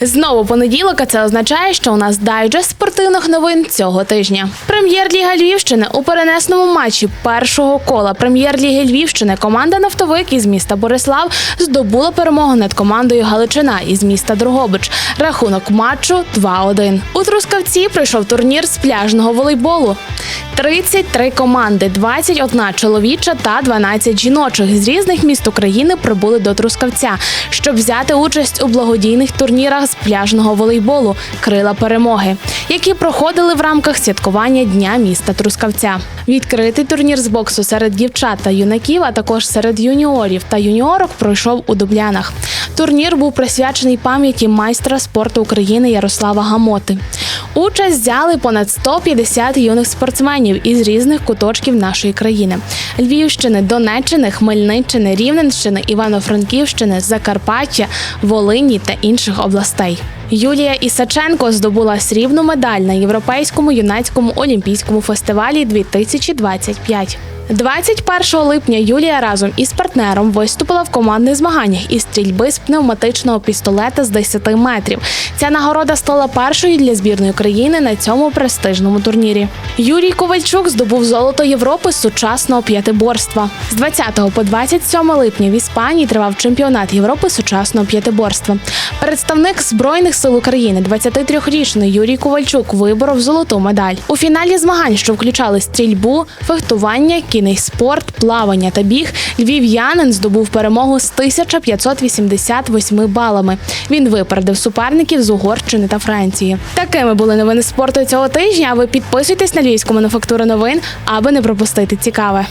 Знову понеділок, а це означає, що у нас дайджест спортивних новин цього тижня. Прем'єр-ліга Львівщини у перенесному матчі першого кола прем'єр-ліги Львівщини команда Нафтовик із міста Борислав здобула перемогу над командою Галичина із міста Дрогобич. Рахунок матчу 2-1. У Трускавці пройшов турнір з пляжного волейболу. 33 команди, 21 чоловіча та 12 жіночих з різних міст України прибули до Трускавця, щоб взяти участь у благодійних турнірах з пляжного волейболу Крила перемоги, які проходили в рамках святкування Дня міста Трускавця. Відкритий турнір з боксу серед дівчат та юнаків, а також серед юніорів та юніорок пройшов у Дублянах. Турнір був присвячений пам'яті майстра спорту України Ярослава Гамоти. Участь взяли понад 150 юних спортсменів із різних куточків нашої країни: Львівщини, Донеччини, Хмельниччини, Рівненщини, Івано-Франківщини, Закарпаття, Волині та інших областей. Юлія Ісаченко здобула срібну медаль на європейському юнацькому олімпійському фестивалі 2025. 21 липня Юлія разом із партнером виступила в командних змаганнях із стрільби з пневматичного пістолета з 10 метрів. Ця нагорода стала першою для збірної країни на цьому престижному турнірі. Юрій Ковальчук здобув золото Європи з сучасного п'ятиборства. З 20 по 27 липня в Іспанії тривав чемпіонат Європи сучасного п'ятиборства. Представник збройних сил України, 23-річний Юрій Ковальчук, виборов золоту медаль. У фіналі змагань, що включали стрільбу, фехтування, кінний спорт, плавання та біг, львів'янин здобув перемогу з 1588 балами. Він випередив суперників з Угорщини та Франції. Такими були новини спорту цього тижня. А ви підписуйтесь на львівську мануфактуру новин, аби не пропустити цікаве.